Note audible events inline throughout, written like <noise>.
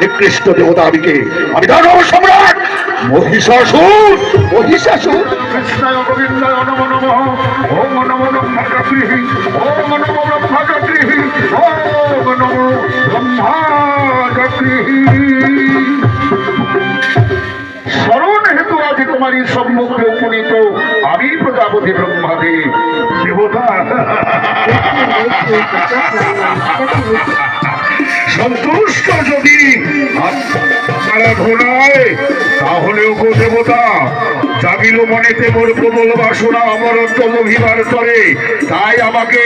নিকৃষ্ট দেবতা আমিকে আমি দানব সম্রাট! মহিষাসুর! মহিষাসুর! কৃষ্ণায় গোবিন্দায় নমো নমঃ ওম নমো ব্রহ্মচক্রিহি ওম নমো ব্রহ্মচক্রিহি ওম নমো ব্রহ্মচক্রিহি স্মরণ হেতু আজ তোমারই সম্মুখে উপনীত আমি প্রজাপতি ব্রহ্মাদেব। দেবতা! <laughs> সন্তুষ্ট যদি আরাধনায় তাহলেও গো দেবতা, জাগিল মনেতে মোর প্রবল বাসনা, অমরত্ব অভিমান করে তাই আমাকে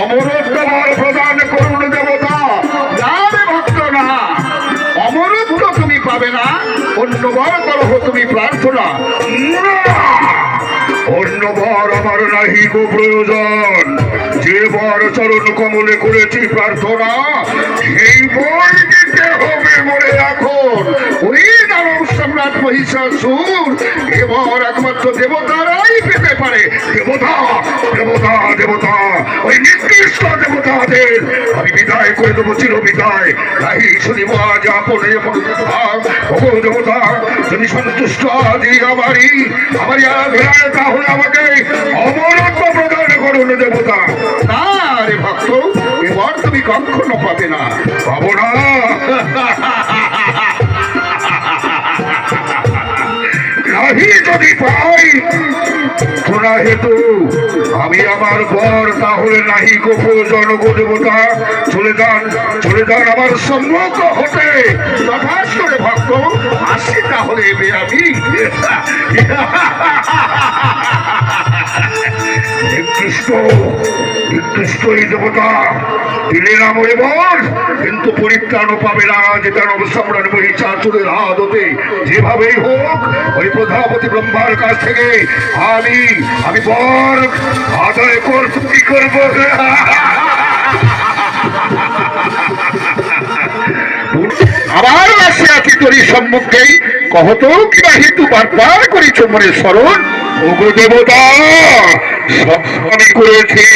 অমরত্ব প্রদান করুন দেবতা যাবে ভক্ত না, অমরত্ব তুমি পাবে না অন্য বর করো তুমি প্রার্থনা না! অন্য বর আমার নাহি গো প্রয়োজন। যে বর চরণ কমলে করেছি প্রার্থনা, সেই বর দিতে হবে মনে এখন ওই দানব সম্রাট মহিষাসুর এবার একমাত্র দেবতারাই পেতে পারে। দেবতা দেবতা দেবতা, ওই নির্দিষ্ট দেবতাদের। আমি বিদায় করে দেবো, চির বিদায়। তাই শুনিব আজ আপন ভগব দেবতা, তুমি সন্তুষ্ট আজ আমারই আমারই আরাধনায় তাহলে আমাকে। অমরত্ব প্রদান করুন দেবতা। না রে ভক্ত, এবার তুমি কখনো পাবে না। পাবো না। <laughs> নাহি যদি পাই শোনা হেতু আমি আমার বর, তাহলে নাহি গো জনগ দেবতা। চলে যান চলে যান আমার সম্মুখ হতে। তথাস্তরে ভক্ত, আসি তাহলে আমি। <laughs> নিকৃষ্ট নিকৃষ্ট কিন্তু পাবে না হতে যেভাবেই হোক, ওই প্রধাপতি ব্রহ্মার কাছ থেকে আমি আমি বর আদায় কি করব? আবার আসে সম্মুখেই? কহত কিবা হেতু বারবার করিছ মনে স্মরণ? করেছি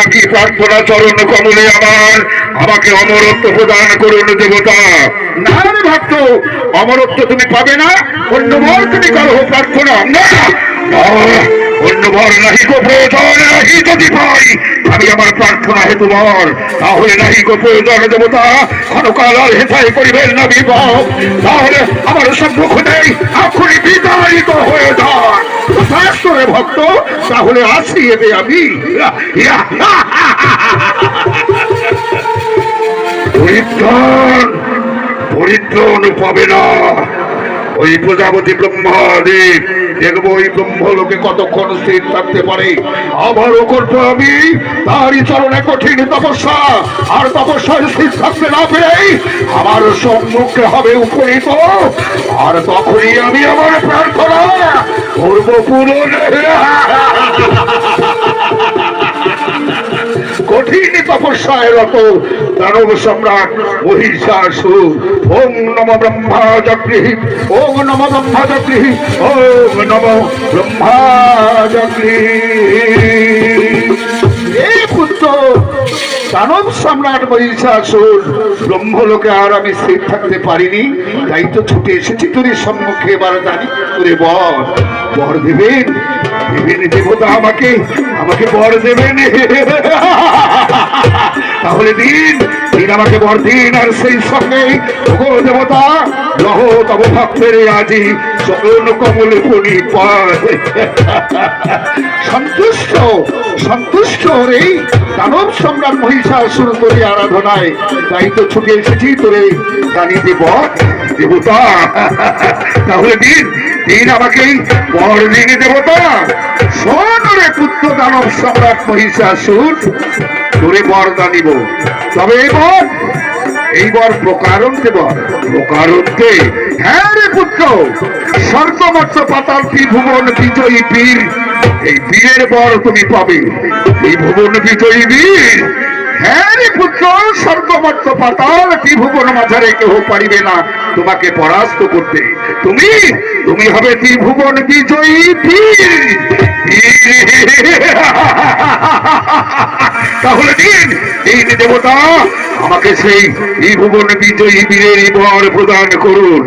একই প্রার্থনা চরণ কমলে আমার আমাকে অমরত্ব প্রদান করুন দেবতা। না রে ভক্ত, অমরত্ব তুমি পাবে না অন্য বল তুমি করো প্রার্থনা। না বর যদি পাই, আমি আমার প্রার্থনা হেতু বর তাহলে দেবতা। ক্ষণকাল আর হেথায় করিবেন না বিবাহ তাহলে আমার সম্মুখ নেই এখনই বিতাড়িত হয়ে যান শাস্ত্রে ভক্ত, তাহলে আসি এতে আমি। পরিত্রাণ পরিত্রাণ পাবে না। ওই প্রজাপতি ব্রহ্মাদেব, দেখব ওই ব্রহ্মলোকে কতক্ষণ স্থির থাকতে পারে। আবারও করব আমি, তারই চরণে কঠিন তপস্যা। আর তপস্যায় স্থির থাকতে না পেরেই আমার সম্মুখে হবে উপনীত। আর তখনই আমি আমার প্রার্থনা করব পূরণ কঠিন তপস্যায় রত দানব সম্রাট মহিষাসু ওম নম ব্রহ্মা জগৃহি ওম নম ব্রহ্মা জগৃহি ওম নম ব্রহ্মা এ দানব সম্রাট মহিষাসুর ব্রহ্মলোকে আর আমি স্থির থাকতে পারিনি। তাই তো ছুটে এসেছি তোর সম্মুখে এবার দাঁড়ি করে বর বর দেবেন দেবেন দেবতা আমাকে আমাকে বর দেবেন। তাহলে দিন দিন আমাকে বর দিন আর সেই সঙ্গে দেবতা। লহ তব ভক্তের আজি। চরণ কমলে পড়ি সন্তুষ্ট সন্তুষ্ট রে দানব সম্রাট আরাধনায় তাই তো ছুটে এসেছি তোরে দেব, দেবতা। তাহলে দিন দিন আমাকে বর দিন দেবতা। শোন রে পুত্র দানব সম্রাট মহিষাসুর তোরে বর দানিব তবে এই বর এইবার প্রকারন্তে বল। প্রকারন্তে হ্যাঁ রে পুত্র স্বর্গমত্র পাতাল ত্রিভুবন বিজয়ী বীর। এই বীরের বর তুমি পাবে। ত্রিভুবন বিজয়ী বীর। হ্যাঁ রে পুত্র পাতাল ত্রিভুবন মাঝারে কেহ পারিবে না। তোমাকে পরাস্ত করতে। তুমি তুমি হবে ত্রিভুবন বিজয়ী বীর। তাহলে দিন এই দেবতা আমাকে সেই এই ভুবন বিজয়ী বীরের বর প্রদান করুন।